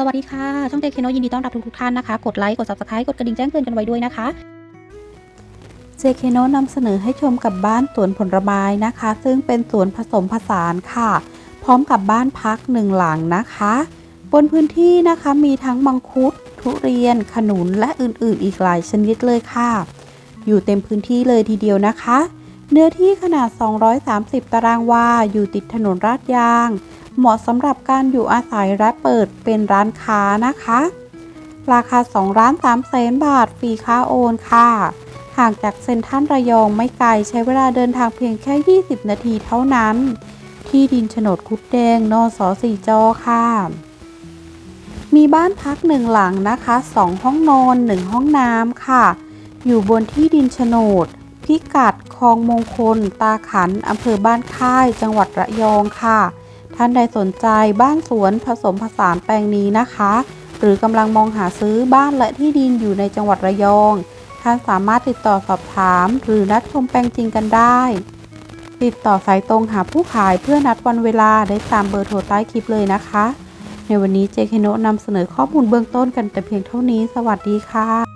สวัสดีค่ะ ช่องเจเคโนยินดีต้อนรับทุกๆท่านนะคะ กดไลค์ กด subscribe กดกระดิ่งแจ้งเตือนกันไว้ด้วยนะคะเจเคโนนำเสนอให้ชมกับบ้านสวนผลไม้นะคะ ซึ่งเป็นสวนผสมผสานค่ะ พร้อมกับบ้านพักหนึ่งหลังนะคะ บนพื้นที่นะคะมีทั้งมังคุด ทุเรียน ขนุนและอื่นๆ อีกหลายชนิดเลยค่ะ อยู่เต็มพื้นที่เลยทีเดียวนะคะ เนื้อที่ขนาด 230 ตารางวาอยู่ติดถนนราดยาง เหมาะสำหรับการอยู่อาศัยและเปิดเป็นร้านค้านะคะ ราคา2ล้าน3แสนบาทฟรีค่าโอนค่ะ ห่างจากเซ็นทรัลระยองไม่ไกลใช้เวลาเดินทางเพียงแค่ 20 นาทีเท่านั้น ที่ดินโฉนดคุดแดงนอสอสี่จอค่ะ มีบ้านพักหนึ่งหลังนะคะ 2 ห้องนอน 1 ห้องน้ำค่ะ อยู่บนที่ดินโฉนดพิกัดคลองมงคล ตาขันอำเภอบ้านค่าย จังหวัดระยองค่ะ ท่านใดสนใจบ้านสวนผสมผสานแปลงนี้นะคะ หรือกำลังมองหาซื้อบ้านและที่ดินอยู่ในจังหวัดระยอง ท่านสามารถติดต่อสอบถาม หรือนัดชมแปลงจริงกันได้ ติดต่อสายตรงหาผู้ขายเพื่อนัดวันเวลาได้ตามเบอร์โทรใต้คลิปเลยนะคะ ในวันนี้เจคโนนำเสนอข้อมูลเบื้องต้นกันแต่เพียงเท่านี้ สวัสดีค่ะ